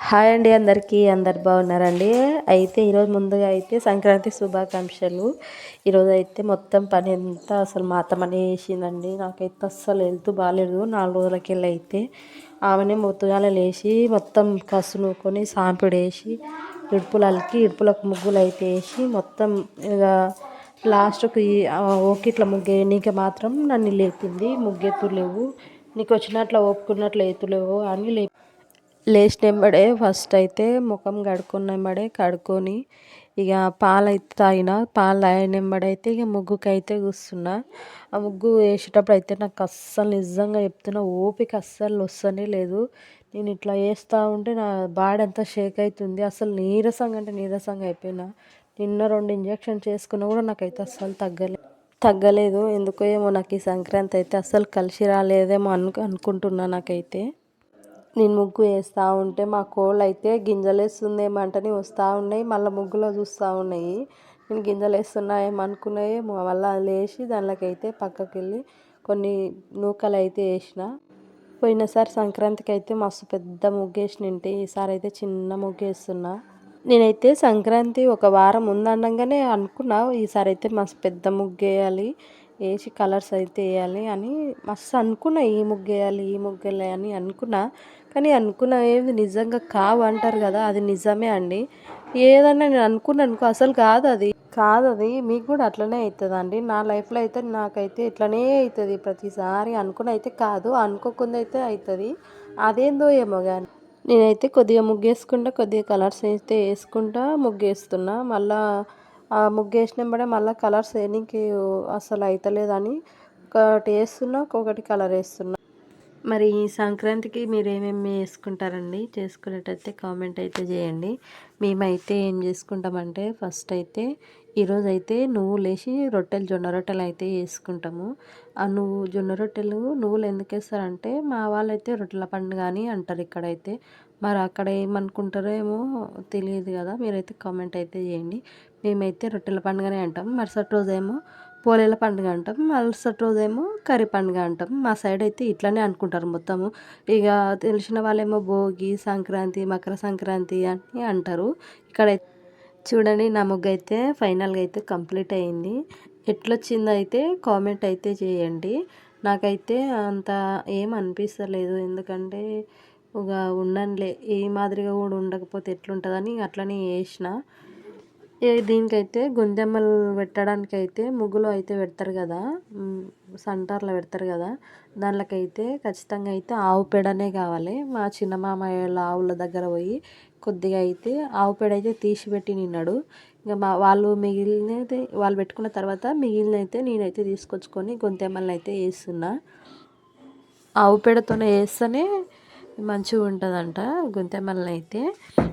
Hi అండి అందరికీ అందరు బాగున్నారండి? అయితే ఈరోజు ముందుగా అయితే సంక్రాంతి శుభాకాంక్షలు. ఈరోజు అయితే మొత్తం పని అంతా అసలు మా అత్తమనే నాకైతే అస్సలు వెళ్తూ బాగాలేదు నాలుగు రోజులకి వెళ్ళి అయితే ఆమెనే మొత్తుగాల లేచి మొత్తం కసు నూకొని సాంపిడి వేసి ఇడుపులు అలికి ఇడుపులకు ముగ్గులు అయితే వేసి మొత్తం ఇక లాస్ట్కి ఓకిట్ల ముగ్గు నీకు మాత్రం నన్ను లేపింది. ముగ్గెత్తు లేవు నీకు వచ్చినట్లు ఒప్పుకున్నట్లు ఎత్తులేవు అని లేపి లేచినెంబడే ఫస్ట్ అయితే ముఖం కడుక్కున్నెంబడే కడుక్కొని ఇక పాలు అయితే తాగిన పాలు తాగినెంబడైతే ఇక ముగ్గుకి అయితే కూర్చున్నా. ఆ ముగ్గు వేసేటప్పుడు అయితే నాకు అస్సలు నిజంగా చెప్తున్నా ఓపిక అస్సలు వస్తనే లేదు. నేను ఇట్లా వేస్తూ ఉంటే నా బాడీ అంతా షేక్ అవుతుంది అసలు నీరసంగా అంటే నీరసంగా అయిపోయినా. నిన్న రెండు ఇంజక్షన్ చేసుకున్నా కూడా నాకైతే అస్సలు తగ్గలేదు తగ్గలేదు. ఎందుకో ఏమో నాకు ఈ సంక్రాంతి అయితే అస్సలు కలిసి రాలేదేమో అను అనుకుంటున్నా నాకైతే. నేను ముగ్గు వేస్తూ ఉంటే మా కోళ్ళు అయితే గింజలు వేస్తుందేమంటని వస్తూ ఉన్నాయి మళ్ళీ ముగ్గులో చూస్తూ ఉన్నాయి. నేను గింజలు వేస్తున్నాయేమనుకున్నాయి మళ్ళీ లేచి దానిలోకి అయితే పక్కకి వెళ్ళి కొన్ని నూకలు అయితే వేసిన. పోయినసారి సంక్రాంతికి అయితే మస్తు పెద్ద ముగ్గు వేసినంటే ఈసారి అయితే చిన్న ముగ్గు వేస్తున్నా నేనైతే సంక్రాంతి ఒక వారం ఉందనగానే అనుకున్నా ఈసారి అయితే మస్తు పెద్ద ముగ్గు వేయాలి వేసి కలర్స్ అయితే వేయాలి అని మస్తు అనుకున్నా ఈ ముగ్గు వేయాలి ఈ ముగ్గు వేయాలి అని అనుకున్నా. కానీ అనుకున్న ఏది నిజంగా కావు అంటారు కదా అది నిజమే అండి. ఏదన్నా నేను అనుకున్నాను అనుకో అసలు కాదు అది. కాదు అది మీకు కూడా అట్లనే అవుతుంది అండి నా లైఫ్లో అయితే నాకైతే ఇట్లనే అవుతుంది. ప్రతిసారి అనుకుని అయితే కాదు అనుకోకుండా అయితే అవుతుంది. అదేందో ఏమో కానీ నేనైతే కొద్దిగా ముగ్గేసుకుంటా కొద్దిగా కలర్స్ అయితే వేసుకుంటా ముగ్గేస్తున్నా మళ్ళీ ఆ ముగ్గు వేసినప్పుడే మళ్ళీ కలర్స్ వేయడానికి అసలు అవుతలేదని ఒకటి వేస్తున్నా ఒక్కొక్కటి కలర్ వేస్తున్నా. మరి ఈ సంక్రాంతికి మీరు ఏమేమి వేసుకుంటారండి? చేసుకునేటైతే కామెంట్ అయితే చేయండి. మేమైతే ఏం చేసుకుంటామంటే ఫస్ట్ అయితే ఈరోజు అయితే నువ్వులు వేసి రొట్టెలు జొన్న రొట్టెలు అయితే వేసుకుంటాము. ఆ నువ్వు జొన్న రొట్టెలు నువ్వులు ఎందుకు వేస్తారంటే మా వాళ్ళైతే రొట్టెల పండుగ అని అంటారు ఇక్కడైతే. మరి అక్కడ ఏమనుకుంటారో ఏమో తెలియదు కదా మీరైతే కామెంట్ అయితే చేయండి. మేమైతే రొట్టెల పండుగనే అంటాం. మరుసటి రోజు ఏమో పోలేల పండుగ అంటాం మరుసటి రోజేమో కర్రీ పండుగ అంటాం. మా సైడ్ అయితే ఇట్లనే అనుకుంటారు మొత్తము. ఇక తెలిసిన వాళ్ళేమో భోగి సంక్రాంతి మకర సంక్రాంతి అని అంటారు. ఇక్కడ చూడండి నా ముగ్గు అయితే ఫైనల్గా అయితే కంప్లీట్ అయింది. ఎట్లొచ్చిందో అయితే కామెంట్ అయితే చేయండి. నాకైతే అంత ఏం అనిపిస్తలేదు. ఎందుకంటే ఒక ఉండనులే ఏ మాదిరిగా కూడా ఉండకపోతే ఎట్లుంటుందని అట్లనే వేసిన దీనికైతే గొంతెమ్మలు పెట్టడానికి అయితే ముగ్గులు అయితే పెడతారు కదా. సంటార్లో పెడతారు కదా. దాంట్లోకైతే ఖచ్చితంగా అయితే ఆవు పేడనే కావాలి. మా చిన్న మామయ్య ఆవుల దగ్గర పోయి కొద్దిగా అయితే ఆవు పేడ అయితే తీసి పెట్టి నిన్నాడు. ఇంకా మా వాళ్ళు మిగిలినది వాళ్ళు పెట్టుకున్న తర్వాత మిగిలిన అయితే నేనైతే తీసుకొచ్చుకొని గొంతెమ్మలను అయితే వేస్తున్నా. ఆవు పేడతోనే వేస్తేనే మంచిగా ఉంటుందంట గుంతెమ్మలని అయితే.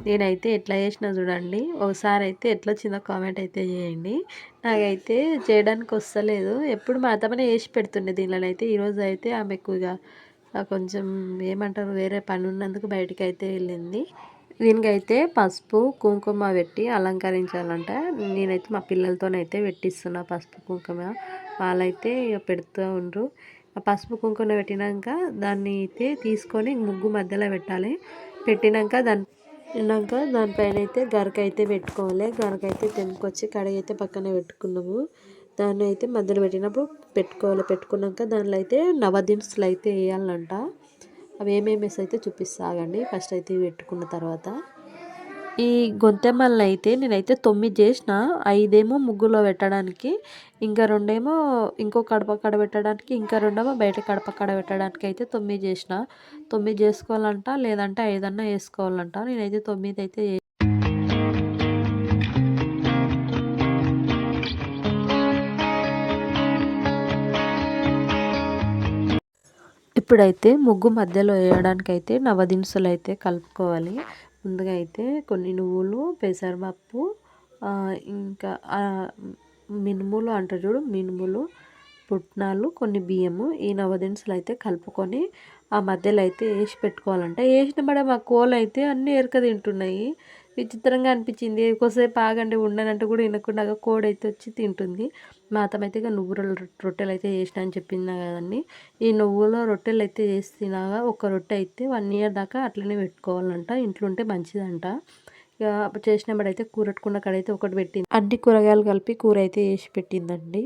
నేనైతే ఎట్లా చేసినా చూడండి. ఒకసారి అయితే ఎట్లా వచ్చిందో కామెంట్ అయితే చేయండి. నాకైతే చేయడానికి వస్తలేదు. ఎప్పుడు మా అత్తమ్మనే వేసి పెడుతుండే దీనిలో అయితే ఈరోజు అయితే ఆమె ఎక్కువగా కొంచెం ఏమంటారు వేరే పని ఉన్నందుకు బయటికి అయితే వెళ్ళింది. దీనికైతే పసుపు కుంకుమ పెట్టి అలంకరించాలంట. నేనైతే మా పిల్లలతోనైతే పెట్టిస్తున్నా పసుపు కుంకుమ. వాళ్ళైతే ఇక పెడుతూ ఉండరు. ఆ పసుపు కుంకుమ పెట్టినాక దాన్ని అయితే తీసుకొని ముగ్గు మధ్యలో పెట్టాలి. పెట్టినాక దాని తిన్నాక దానిపైన అయితే గరక అయితే పెట్టుకోవాలి. గరక అయితే తెంపుకొచ్చి కడగ అయితే పక్కన పెట్టుకున్నాము. దాన్ని అయితే మధ్యలో పెట్టినప్పుడు పెట్టుకోవాలి. పెట్టుకున్నాక దానిలో అయితే నవదినుసులు అయితే వేయాలంట. అవి ఏమేమి అయితే చూపిస్తాగండి ఫస్ట్ అయితే పెట్టుకున్న తర్వాత. ఈ గొంతెమ్మలను అయితే నేనైతే తొమ్మిది చేసిన. ఐదేమో ముగ్గులో పెట్టడానికి ఇంకా రెండేమో ఇంకో కడప కడ పెట్టడానికి ఇంకా రెండేమో బయట కడప కడ పెట్టడానికి అయితే తొమ్మిది చేసిన. తొమ్మిది చేసుకోవాలంట లేదంటే ఐదన్నా వేసుకోవాలంట. నేనైతే తొమ్మిది అయితే ఇప్పుడైతే ముగ్గు మధ్యలో వేయడానికి అయితే నవదినుసులు అయితే కలుపుకోవాలి. ముందుగా అయితే కొన్ని నువ్వులు పెసరపప్పు ఇంకా మినుములు అంటారు చూడు మినుములు పుట్నాలు కొన్ని బియ్యము ఈ నవదినుసులు అయితే కలుపుకొని ఆ మధ్యలో అయితే వేసి పెట్టుకోవాలంట. వేసిన పడే మా కోళ్ళు అయితే అన్నీ ఎరక తింటున్నాయి. విచిత్రంగా అనిపించింది. ఎక్కువసేపు ఆగండి ఉండనంటే కూడా వినకుండా కోడి అయితే వచ్చి తింటుంది. మా అత్తమ్మ అయితే ఇక నువ్వుల రొట్టెలు అయితే చేసిన అని చెప్పింది కదండి. ఈ నువ్వుల రొట్టెలు అయితే చేసినాగా ఒక రొట్టె అయితే వన్ ఇయర్ దాకా అట్లనే పెట్టుకోవాలంట. ఇంట్లో ఉంటే మంచిదంట. ఇక చేసినప్పుడు అయితే కూరట్టుకున్న కాడైతే ఒకటి పెట్టింది. అన్ని కూరగాయలు కలిపి కూర అయితే వేసి పెట్టిందండి.